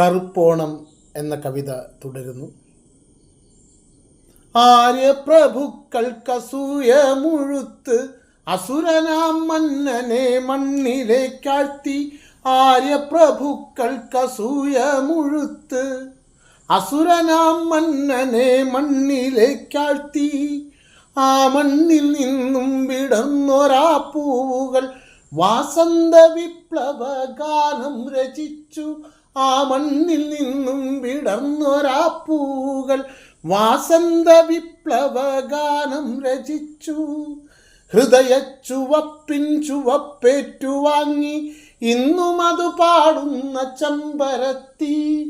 കറുപ്പോണം എന്ന കവിത തുടരുന്നു. ആര്യപ്രഭുക്കൾക്കസൂയ മുഴുത്ത് അസുരനാം മന്നനെ മണ്ണിലേക്കാഴ്ത്തി ആര്യപ്രഭുക്കൾക്കസൂയ മുഴുത്ത് അസുരനാം മന്നനെ മണ്ണിലേക്കാഴ്ത്തി ആ മണ്ണിൽ നിന്നും വിടർന്നൊരാ പൂവുകൾ വാസന്ത വിപ്ലവ ഗാനം രചിച്ചു. ആ മണ്ണിൽ നിന്നും വിടർന്നൊരാ പൂവുകൾ വാസന്ത വിപ്ലവ ഗാനം രചിച്ചു. ഹൃദയ ചുവപ്പിൻ ചുവപ്പേറ്റുവാങ്ങി ഇന്നും അത് പാടുന്ന ചമ്പരത്തി.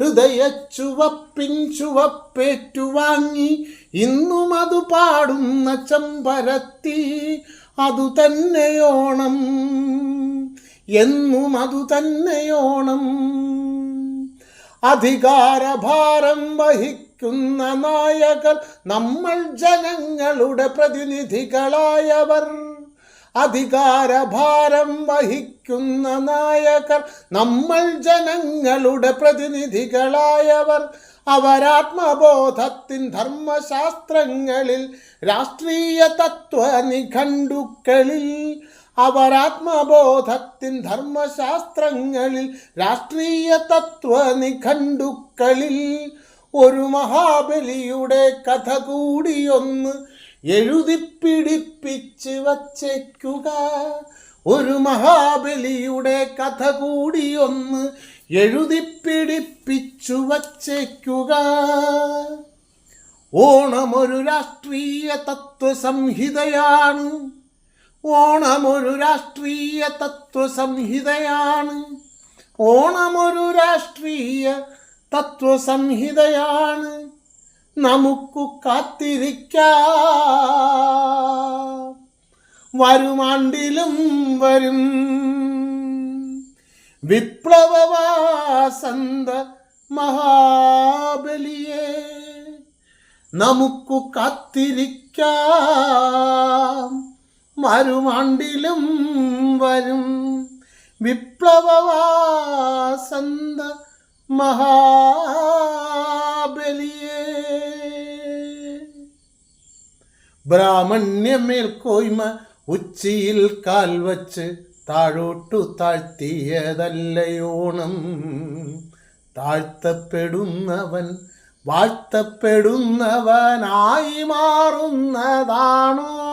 ഹൃദയ ചുവപ്പിൻ ചുവപ്പേറ്റുവാങ്ങി ഇന്നും അത് പാടുന്ന ചമ്പരത്തി. അതു തന്നെയോണം എന്നും അതു തന്നെയോണം അധികാരഭാരം വഹിക്കുന്ന നായകർ നമ്മൾ ജനങ്ങളുടെ പ്രതിനിധികളായവർ. അധികാരഭാരം വഹിക്കുന്ന നായകർ നമ്മൾ ജനങ്ങളുടെ പ്രതിനിധികളായവർ. അവരാത്മബോധത്തിൻ ധർമ്മശാസ്ത്രങ്ങളിൽ രാഷ്ട്രീയ തത്വ നിഘണ്ടുക്കളിൽ അവരാത്മബോധത്തിൻ ധർമ്മശാസ്ത്രങ്ങളിൽ രാഷ്ട്രീയ തത്വ നിഖണ്ഡുക്കളിൽ ഒരു മഹാബലിയുടെ കഥ കൂടിയൊന്ന് എഴുതിപ്പിടിപ്പിച്ച് വച്ചേക്കുക. ഒരു മഹാബലിയുടെ കഥ കൂടിയൊന്ന് എഴുതിപ്പിടിപ്പിച്ചു വച്ചേക്കുക. ഓണമൊരു രാഷ്ട്രീയ തത്വസംഹിതയാണ്. ഓണമൊരു രാഷ്ട്രീയ തത്വസംഹിതയാണ്. ഓണമൊരു രാഷ്ട്രീയ തത്വസംഹിതയാണ്. നമുക്കു കാത്തിരിക്കാം. വരുമാണ്ടിലും വരും. വിപ്ലവവാസന്ത മഹാബലിയെ നമുക്കു കാത്തിരിക്കാം. മരുമാണ്ടിലും വരും. വിപ്ലവവാസന്ത മഹാബലിയേ. ബ്രാഹ്മണ്യമേൽക്കോയ്മ ഉച്ചിയിൽ കാൽ വച്ച് താഴോട്ടു താഴ്ത്തിയതല്ലയോണം. താഴ്ത്തപ്പെടുന്നവൻ വാഴ്ത്തപ്പെടുന്നവനായി മാറുന്നതാണോ